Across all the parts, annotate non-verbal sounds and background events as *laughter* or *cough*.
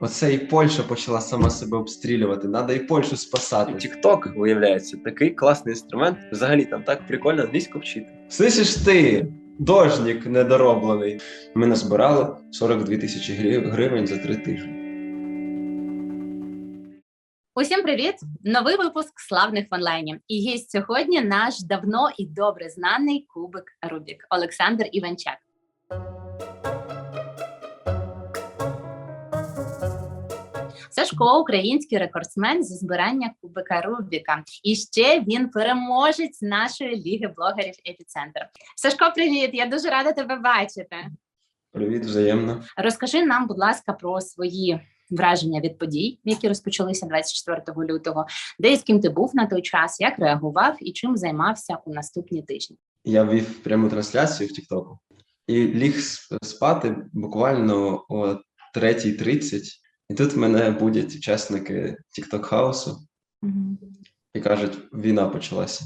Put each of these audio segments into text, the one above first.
Оце і Польща почала сама себе обстрілювати. Надо і Польщу спасати. TikTok, виявляється, такий класний інструмент. Взагалі там так прикольно англійську вчити. Слышиш ти, дожнік недороблений. Ми назбирали 42 тисячі гривень за три тижні. Усім привіт! Новий випуск славних в онлайні. І гість сьогодні наш давно і добре знаний кубик Рубік Олександр Іванчак. Сашко український рекордсмен зі збирання кубика Рубіка. І ще він переможець нашої ліги блогерів Епіцентр. Сашко, привіт! Я дуже рада тебе бачити. Привіт, взаємно. Розкажи нам, будь ласка, про свої враження від подій, які розпочалися 24 лютого, де і з ким ти був на той час, як реагував і чим займався у наступні тижні. Я вів пряму трансляцію в Тіктоку і ліг спати буквально о 3.30. І тут мене будять учасники Тікток хаусу і кажуть, війна почалася.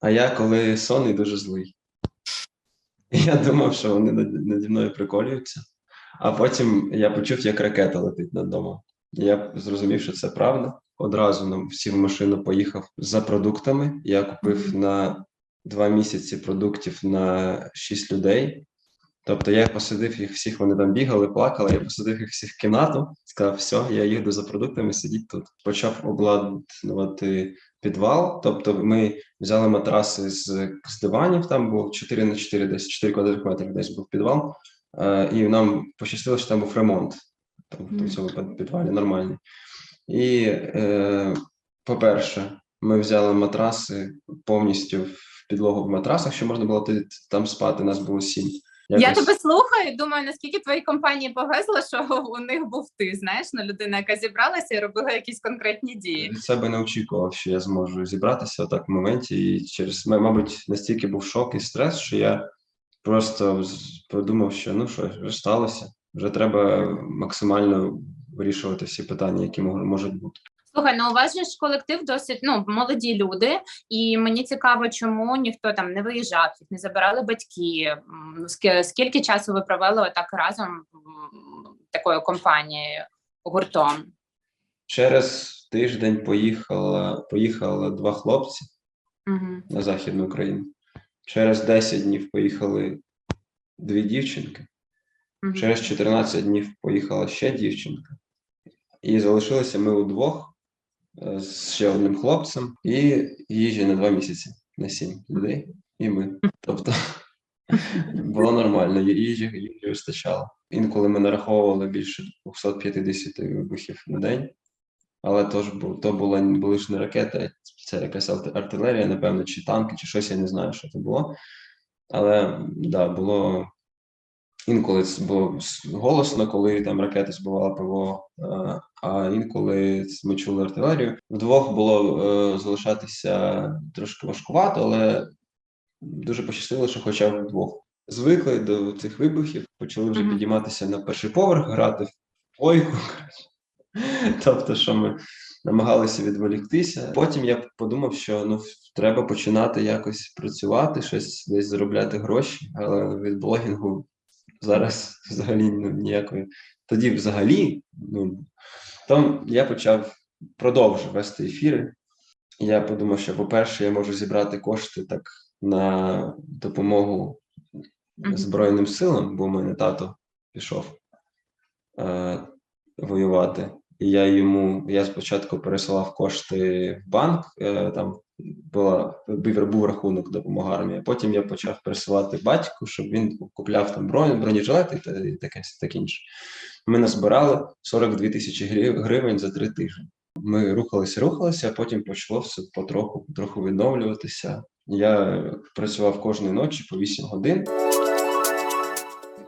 А я коли сонний, дуже злий. І я думав, що вони наді мною приколюються. А потім я почув, як ракета летить над домом. Я зрозумів, що це правда. Одразу нам сів в машину, поїхав за продуктами. Я купив на два місяці продуктів на шість людей. Тобто я посадив їх всіх, вони там бігали, плакали. Я посадив їх всіх в кімнату, сказав, все, я їду за продуктами, сидіть тут. Почав обладнувати підвал. Тобто, ми взяли матраси з, з диванів, там був 4 на 4, десь 4 квадратних метри, десь був підвал. Е, і нам пощастило, що там був ремонт. Тобто в цьому підвалі нормальний. І, е, по-перше, ми взяли матраси повністю в підлогу в матрасах, що можна було там спати, нас було сім. Я тебе слухаю. Думаю, наскільки твоїй компанії повезло, що у них був ти. Знаєш, ну людина, яка зібралася і робила якісь конкретні дії. від себе не очікував, що я зможу зібратися отак в моменті. І через мабуть, настільки був шок і стрес, що я просто подумав, що ну що вже сталося, вже треба максимально вирішувати всі питання, які мож- можуть бути. Слухай, ну у вас же ж колектив досить ну молоді люди, і мені цікаво, чому ніхто там не виїжджав, їх не забирали батьки. Скільки часу ви провели отак разом такою компанією гуртом? Через тиждень поїхала, поїхали два хлопці Угу. на Західну Україну. Через 10 днів поїхали дві дівчинки. Через 14 днів поїхала ще дівчинка, і залишилися ми удвох з ще одним хлопцем і їжі на два місяці на сім людей, і ми. Тобто *laughs* було нормально, їжі, їжі вистачало. Інколи ми нараховували більше 250 вибухів на день, але то ж то була, були ж не ракети, це якась арт- артилерія, напевно, чи танки, чи щось, я не знаю, що це було. Але да, було інколи це було голосно, коли там ракети збивали ПВО, е, а інколи ми чули артилерію. Вдвох було е, залишатися трошки важкувато, але дуже пощастило, що хоча б вдвох. Звикли до цих вибухів, почали вже Мгм. підійматися на перший поверх, грати в коротше. *laughs* Тобто, що ми намагалися відволіктися. Потім я подумав, що ну треба починати якось працювати, щось десь заробляти гроші, але від блогінгу зараз взагалі ну, ніякої. Тоді взагалі, ну то я почав продовжу вести ефіри. Я подумав, що, по-перше, я можу зібрати кошти так на допомогу Збройним силам, бо в мене тато пішов е, воювати. Я йому я спочатку пересилав кошти в банк, е, там була був, рахунок допомога армії. Потім я почав пересилати батьку, щоб він купляв там бронь, бронежилети та- таке таке інше. Ми назбирали 42 тисячі грив- гривень за три тижні. Ми рухалися, рухалися, а потім почало все потроху, потроху відновлюватися. Я працював кожної ночі по 8 годин.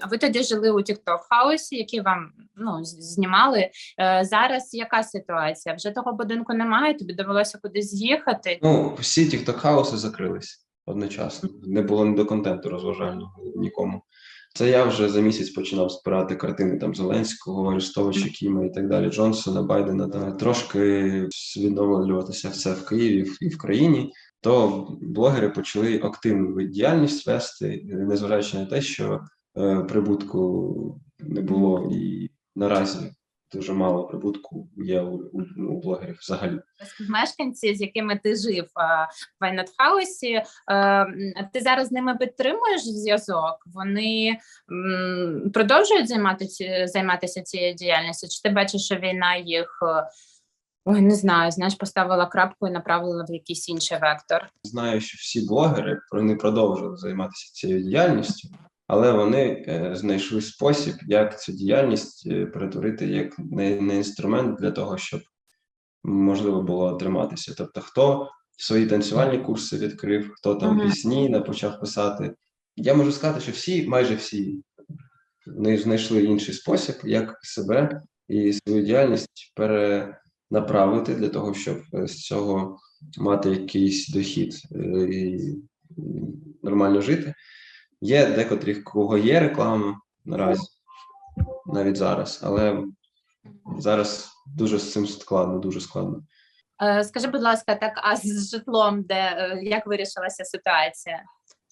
А ви тоді жили у TikTok хаусі, який вам ну знімали. Е, зараз яка ситуація? Вже того будинку немає. Тобі довелося кудись з'їхати. Ну, всі тікток-хауси закрились одночасно. Не було ні до контенту розважального нікому. Це я вже за місяць починав збирати картини там Зеленського, Арестовича, Кіма і так далі, Джонсона, Байдена. Та трошки відновлюватися все в Києві і в країні. То блогери почали активну діяльність вести, незважаючи на те, що е, прибутку не було і наразі дуже мало прибутку є у, у, у блогерів взагалі. Мешканці, з якими ти жив е, в Вайнетхаусі, е, ти зараз з ними підтримуєш зв'язок? Вони продовжують займатися займатися цією діяльністю? Чи ти бачиш, що війна їх е, ой, не знаю, знаєш, поставила крапку і направила в якийсь інший вектор? Знаю, що всі блогери вони продовжили займатися цією діяльністю, але вони е, знайшли спосіб, як цю діяльність е, перетворити як на, на інструмент для того, щоб можливо було триматися. Тобто, хто свої танцювальні курси відкрив, хто там Мгм. пісні на- почав писати. Я можу сказати, що всі, майже всі, вони знайшли інший спосіб, як себе і свою діяльність перенаправити для того, щоб е, з цього мати якийсь дохід і нормально жити. Є декотрих, кого є реклама наразі, навіть зараз, але зараз дуже з цим складно, дуже складно. Е, Скажи, будь ласка, так, а з житлом, де е, як вирішилася ситуація?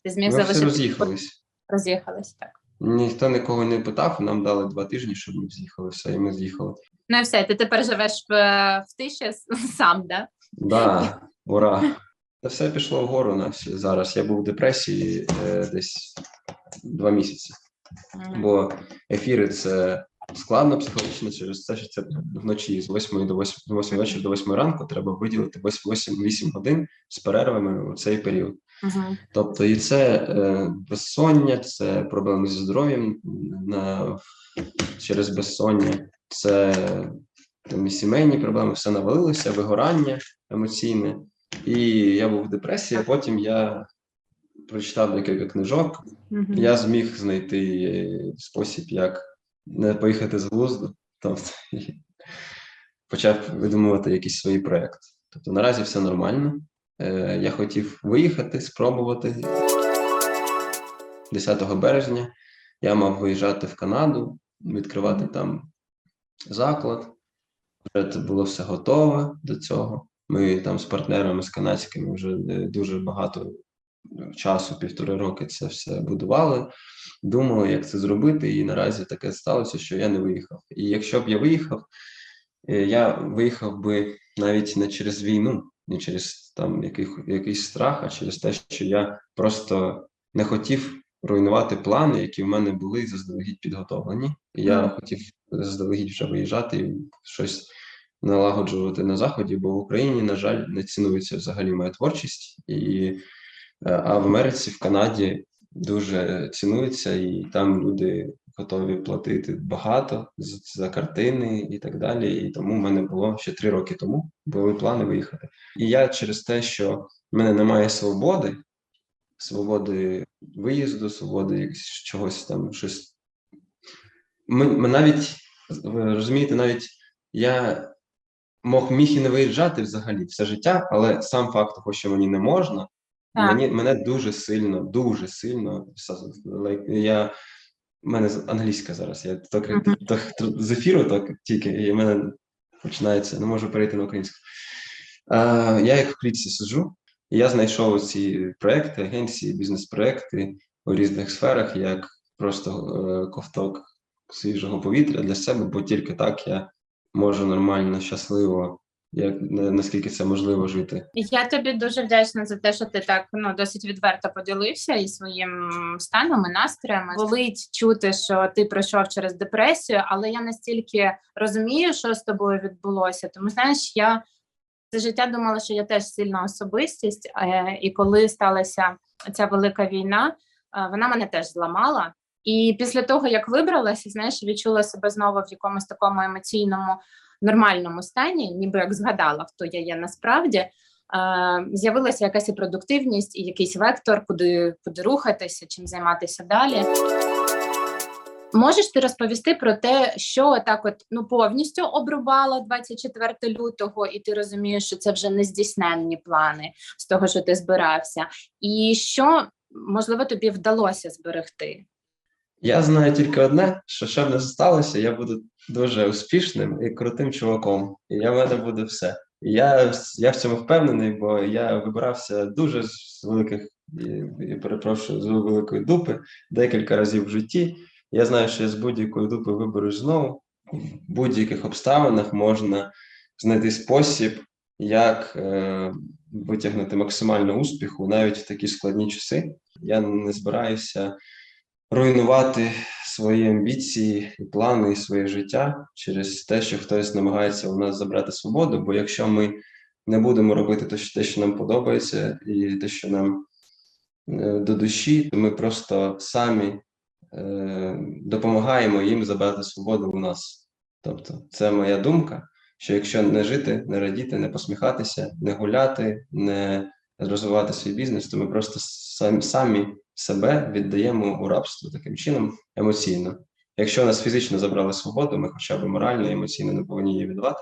Ти зміг Ми всі роз'їхались. роз'їхались, так. Ніхто нікого не питав, нам дали два тижні, щоб ми з'їхали, все, і ми з'їхали. Ну і все, ти тепер живеш в, в тиші сам, да? Да, ура! Та все пішло вгору на зараз. Я був в депресії е, десь два місяці, бо ефіри це складно психологічно через те, що це вночі з 8 до 8, з 8 вечора до 8 ранку треба виділити 8-8 годин з перервами у цей період. Мгм. Тобто, і це е, безсоння, це проблеми зі здоров'ям на, через безсоння, це там, і сімейні проблеми, все навалилося, вигорання емоційне. І я був в депресії, а потім я прочитав декілька книжок. Мгм. Я зміг знайти е, спосіб, як не поїхати з глузду. Тобто, і *laughs* почав видумувати якісь свої проекти. Тобто наразі все нормально. Е, Я хотів виїхати, спробувати. 10 березня я мав виїжджати в Канаду, відкривати там заклад. Вже це було все готове до цього. Ми там з партнерами з канадськими вже е, дуже багато часу, півтори роки це все будували, думали, як це зробити, і наразі таке сталося, що я не виїхав. І якщо б я виїхав, е, я виїхав би навіть не через війну, не через там яких, якийсь страх, а через те, що я просто не хотів руйнувати плани, які в мене були заздалегідь підготовлені. І я хотів заздалегідь вже виїжджати і щось налагоджувати на заході, бо в Україні, на жаль, не цінується взагалі моя творчість, і е, а в Америці, в Канаді дуже цінується, і там люди готові платити багато за картини і так далі. І тому в мене було ще три роки тому були плани виїхати. І я через те, що в мене немає свободи, свободи виїзду, свободи чогось там, щось. Ми, ми навіть розумієте, навіть я мог міг і не виїжджати взагалі все життя, але сам факт того, що мені не можна, Так. мені мене дуже сильно, дуже сильно я. в мене англійська зараз. Я то, Мгм. то, то, з ефіру так тільки, і в мене починається, не можу перейти на українську. А, я як в клітці сиджу, і я знайшов ці проекти, агенції, бізнес-проекти у різних сферах, як просто е, ковток свіжого повітря для себе, бо тільки так я можу нормально, щасливо, як на- наскільки це можливо жити. Я тобі дуже вдячна за те, що ти так ну досить відверто поділився і своїм станом і настроями. Болить чути, що ти пройшов через депресію, але я настільки розумію, що з тобою відбулося. Тому знаєш, я це життя думала, що я теж сильна особистість, е, і коли сталася ця велика війна, е, вона мене теж зламала. І після того, як вибралася, знаєш, відчула себе знову в якомусь такому емоційному нормальному стані, ніби як згадала, хто я є насправді. Е, з'явилася якась і продуктивність, і якийсь вектор, куди, куди рухатися, чим займатися далі. Можеш ти розповісти про те, що так от ну повністю обрубала 24 лютого, і ти розумієш, що це вже не здійсненні плани з того, що ти збирався, і що можливо тобі вдалося зберегти? Я знаю тільки одне, що що б не сталося, я буду дуже успішним і крутим чуваком. І я в мене буде все. І я, я в цьому впевнений, бо я вибирався дуже з великих, і, перепрошую, з великої дупи декілька разів в житті. Я знаю, що я з будь-якої дупи виберусь знову, в будь-яких обставинах можна знайти спосіб, як е, витягнути максимально успіху навіть в такі складні часи. Я не збираюся руйнувати свої амбіції і плани, і своє життя через те, що хтось намагається у нас забрати свободу. Бо якщо ми не будемо робити те, що- нам подобається, і те, що нам е, до душі, то ми просто самі е, допомагаємо їм забрати свободу у нас. Тобто, це моя думка, що якщо не жити, не радіти, не посміхатися, не гуляти, не розвивати свій бізнес, то ми просто самі, самі себе віддаємо у рабство таким чином емоційно. Якщо нас фізично забрали свободу, ми хоча б морально і емоційно не повинні її віддавати.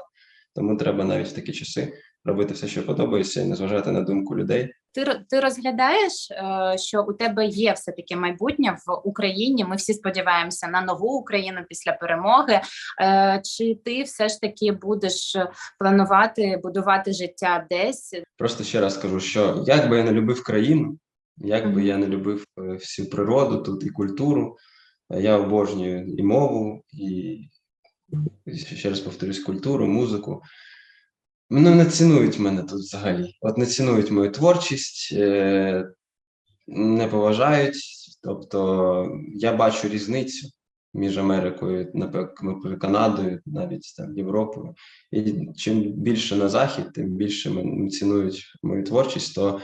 Тому треба навіть в такі часи робити все, що подобається, і не зважати на думку людей. Ти ти розглядаєш, е, що у тебе є все таки майбутнє в Україні. Ми всі сподіваємося на нову Україну після перемоги. Е, Чи ти все ж таки будеш планувати будувати життя десь? Просто ще раз кажу, що як би я не любив країну, як би я не любив е, всю природу тут і культуру, е, я обожнюю і мову, і ще раз повторюсь, культуру, музику. Ну, не цінують мене тут взагалі. От не цінують мою творчість, е, не поважають. Тобто я бачу різницю між Америкою, наприклад, Канадою, навіть там Європою. І чим більше на захід, тим більше мен- цінують мою творчість. То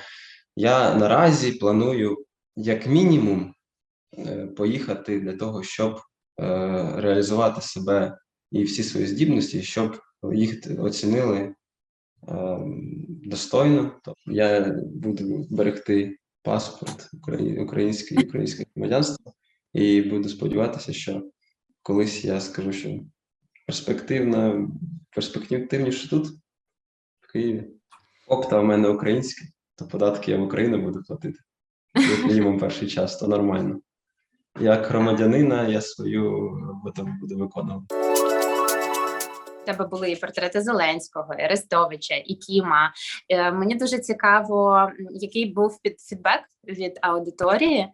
я наразі планую, як мінімум, е, поїхати для того, щоб е, реалізувати себе і всі свої здібності, щоб їх оцінили е, достойно. Тобто я буду берегти паспорт украї- українське громадянство, і буду сподіватися, що колись я скажу, що перспективна, перспективніше тут, в Києві. Опта у мене українське, то податки я в Україну буду платити. Як мінімум перший час, то нормально. Як громадянина я свою роботу буду виконувати. У тебе були і портрети Зеленського, і Арестовича, і Кіма. Е, Мені дуже цікаво, який був фідбек від аудиторії.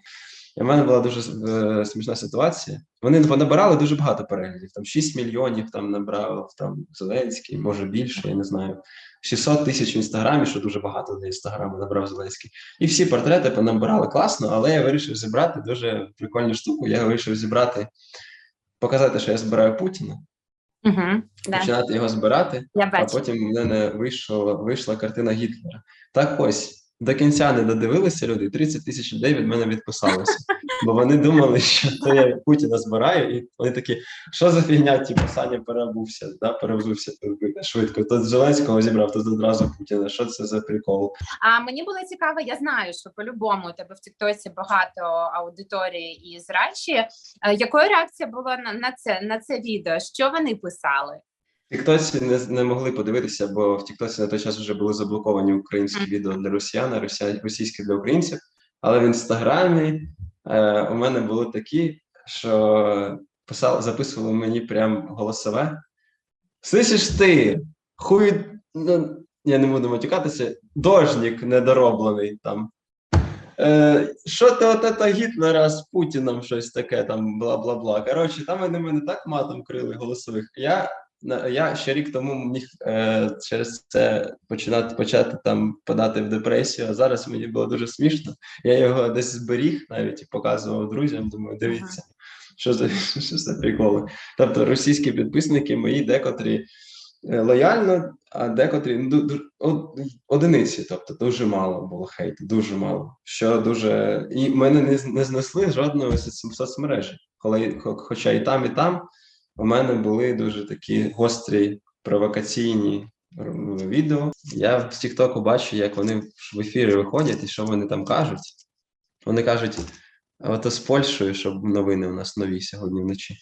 В мене була дуже е, смішна ситуація. Вони понабирали дуже багато переглядів. Там 6 мільйонів там набрав там Зеленський, може більше, я не знаю. 600 тисяч в інстаграмі, що дуже багато для інстаграму набрав Зеленський. І всі портрети понабирали класно, але я вирішив зібрати дуже прикольну штуку. Я вирішив зібрати, показати, що я збираю Путіна, Угу, да. починати його збирати. Я А потім в мене вийшла, вийшла картина Гітлера. Так ось до кінця не додивилися люди, 30 тисяч людей від мене відписалося. Бо вони думали, що то я Путіна збираю, і вони такі, що за фігня, типу, Саня переобувся, да, перевзувся тут швидко. Тут Зеленського зібрав, тут одразу Путіна. Що це за прикол? А мені було цікаво, я знаю, що по-любому у тебе в Тіктоці багато аудиторії із Раші. Е, Якою реакція була на це на це відео? Що вони писали? Тіктоці не, не могли подивитися, бо в Тіктоці на той час вже були заблоковані українські відео для росіян, а російські для українців. Але в інстаграмі е, у мене були такі, що писали, записували мені прям голосове. Слышиш ти, хуй, ну, я не буду матюкатися, дожнік недороблений там. Е, що ти от это Гітлера з Путіном щось таке, там бла-бла-бла. Коротше, там вони мене так матом крили голосових. Я, я ще рік тому міг е, через це починати почати там подати в депресію, а зараз мені було дуже смішно. Я його десь зберіг навіть і показував друзям. Думаю, дивіться, що за що за приколи. Тобто російські підписники мої декотрі е, лояльно, а декотрі ну, одиниці, тобто дуже мало було хейту, дуже мало. Що дуже і мене не, не знесли жодної соцмережі. Коли хоча і там, і там у мене були дуже такі гострі провокаційні відео. Я в Тіктоку бачу, як вони в ефірі виходять і що вони там кажуть. Вони кажуть: ото з Польщею, щоб новини у нас нові сьогодні вночі.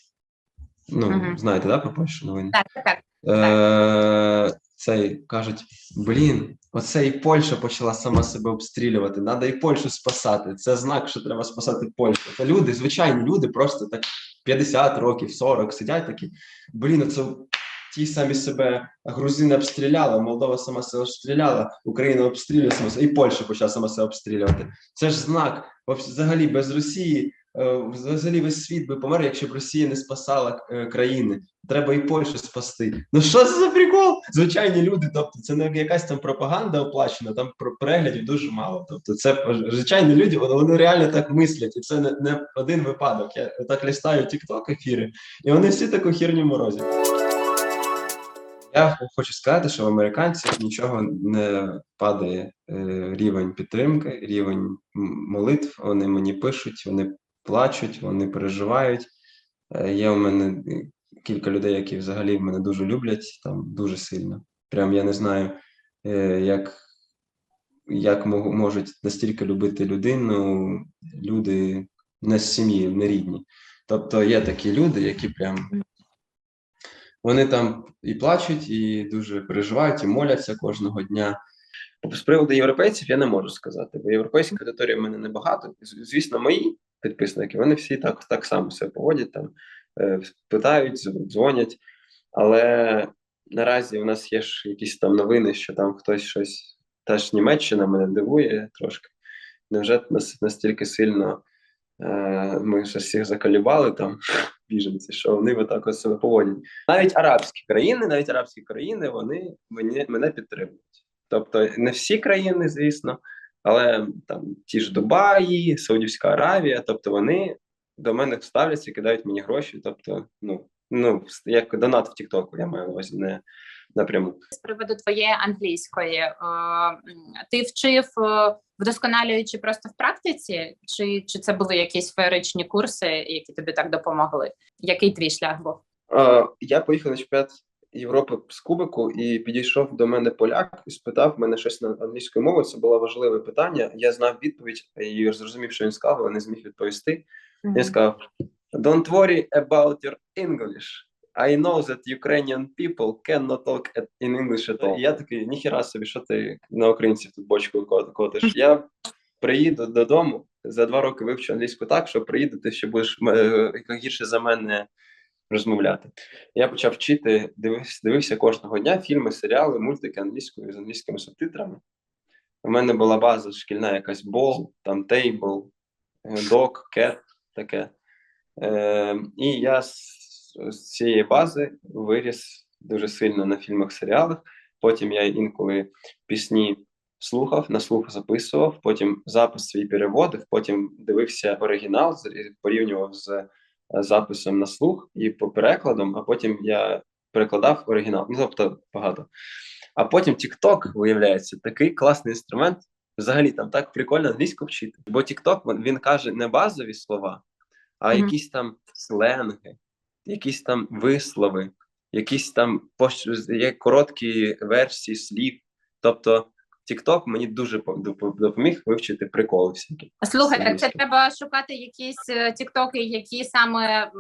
Ну, Мгм. знаєте, да, про Польщу новини? Так, так, так. Е, цей кажуть: блін, оце і Польща почала сама себе обстрілювати. Треба і Польщу спасати. Це знак, що треба спасати Польщу. Та люди, звичайні люди, просто так 50 років, 40 сидять такі. Блін, це ті самі себе грузини обстріляли, Молдова сама себе обстріляла, Україна обстрілює сама себе, і Польща почала сама себе обстрілювати. Це ж знак. Взагалі без Росії взагалі весь світ би помер, якщо б Росія не спасала е, країни. Треба і Польщу спасти. Ну що це за прикол? Звичайні люди, тобто це не якась там пропаганда оплачена, там переглядів дуже мало. Тобто, це звичайні люди, вони, вони реально так мислять, і це не, не один випадок. Я так листаю тікток ефіри, і вони всі таку херню морозять. Я хочу сказати, що в американців нічого не падає е, рівень підтримки, рівень молитв. Вони мені пишуть, вони плачуть, вони переживають. Е, Є у мене е, кілька людей, які взагалі мене дуже люблять, там дуже сильно. Прям я не знаю, е, як, як можуть настільки любити людину люди не з сім'ї, не рідні. Тобто є такі люди, які прям вони там і плачуть, і дуже переживають, і моляться кожного дня. З приводу європейців я не можу сказати, бо європейської аудиторії в мене небагато. Звісно, мої підписники, вони всі так, так само себе поводять, там, е, питають, дзвонять. Але наразі у нас є ж якісь там новини, що там хтось щось, теж Німеччина мене дивує трошки. Невже нас настільки сильно е, ми ж всіх закалібали там *laughs* біженці, що вони отак ось себе поводять. Навіть арабські країни, навіть арабські країни, вони мене, мене підтримують. Тобто не всі країни, звісно, але там ті ж Дубаї, Саудівська Аравія, тобто вони до мене ставляться, кидають мені гроші. Тобто, ну, ну як донат в Тіктоку, я маю на увазі не напряму. з приводу твоєї англійської. е, Ти вчив е, вдосконалюючи просто в практиці, чи, чи це були якісь феєричні курси, які тобі так допомогли? Який твій шлях був? Е, я поїхав на чемпіонат Європи з Кубику і підійшов до мене поляк і спитав мене щось на англійською мовою. Це було важливе питання. Я знав відповідь і зрозумів, що він сказав, але не зміг відповісти. Він сказав: Don't worry about your English. I know that Ukrainian people cannot talk in English at all. І я такий, ніхіра собі, що ти на українців тут бочку котиш. *laughs* Я приїду додому, за два роки вивчу англійську так, що приїду, ти ще будеш е, гірше за мене розмовляти. Я почав вчити, дивився, дивився кожного дня фільми, серіали, мультики англійською з англійськими субтитрами. У мене була база шкільна якась бол, там тейбл, док, кет, таке. Е, і я з, з цієї бази виріс дуже сильно на фільмах, серіалах. Потім я інколи пісні слухав, на слух записував, потім запис свій переводив, потім дивився оригінал, порівнював з записом на слух і по перекладам, а потім я перекладав оригінал. Ну, тобто багато. А потім TikTok, виявляється, такий класний інструмент. Взагалі там так прикольно англійську вчити. Бо TikTok, він- він каже не базові слова, а Мгм. якісь там сленги, якісь там вислови, якісь там короткі версії слів. Тобто TikTok мені дуже по- допоміг вивчити приколи всякі. Слухай, так це треба шукати якісь е, тіктоки, які саме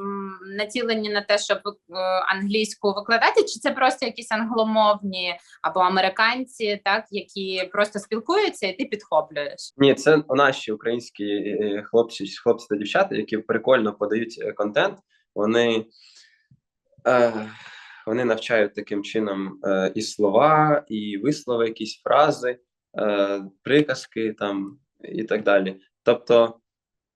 націлені на те, щоб е, англійську викладати, чи це просто якісь англомовні або американці, так які просто спілкуються, і ти підхоплюєш. Ні, це наші українські е, хлопці, хлопці та дівчата, які прикольно подають е, контент. Вони, е, вони навчають таким чином е, і слова, і вислови, якісь фрази, е, приказки там і так далі. Тобто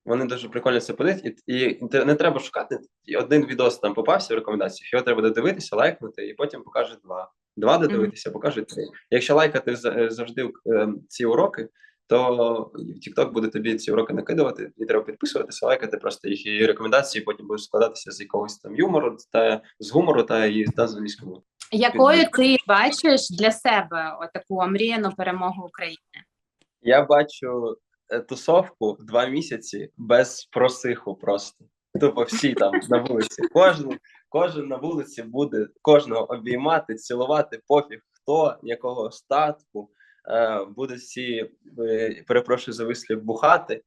вони дуже прикольно це подають, і, і не треба шукати. І Один відос там попався в рекомендаціях, його треба додивитися, лайкнути, і потім покаже два. Два додивитися, покаже три. Якщо лайкати за- завжди е, ці уроки, то TikTok буде тобі ці уроки накидувати, і треба підписуватися, лайкати просто їх і рекомендації потім будуть складатися з якогось там юмору та з гумору та і та з англійської мови. Якою ти бачиш для себе отаку омріяну перемогу України? Я бачу е, тусовку два місяці без просиху просто. Тупо всі там на вулиці. Кожен, кожен на вулиці буде кожного обіймати, цілувати, пофіг хто, якого статку. Е, будуть всі, е, перепрошую за вислів, бухати,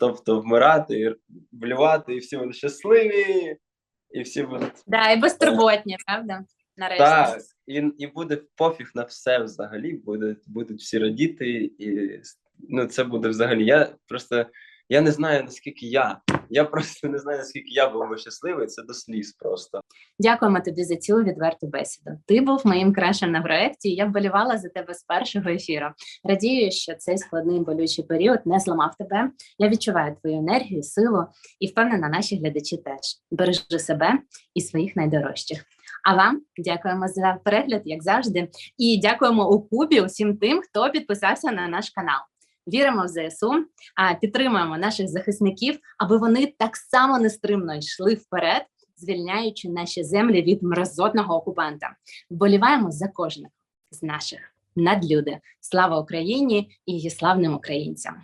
тобто вмирати, і блювати, і всі будуть щасливі, і всі будуть Да, і безтурботні, правда? Нарешті. так, і, і буде пофіг на все взагалі. Будуть, будуть всі радіти, і ну це буде взагалі. Я просто я не знаю наскільки я Я просто не знаю, наскільки я був щасливий. Це до сліз просто. Дякуємо тобі за цю відверту бесіду. Ти був моїм крашем на проєкті. Я вболівала за тебе з першого ефіру. Радію, що цей складний болючий період не зламав тебе. Я відчуваю твою енергію, силу і впевнена, наші глядачі теж бережи себе і своїх найдорожчих. А вам дякуємо за перегляд, як завжди, і дякуємо у Кубі усім тим, хто підписався на наш канал. Віримо в ЗСУ, підтримуємо наших захисників, аби вони так само нестримно йшли вперед, звільняючи наші землі від мразотного окупанта. Вболіваємо за кожних з наших надлюди. Слава Україні і її славним українцям!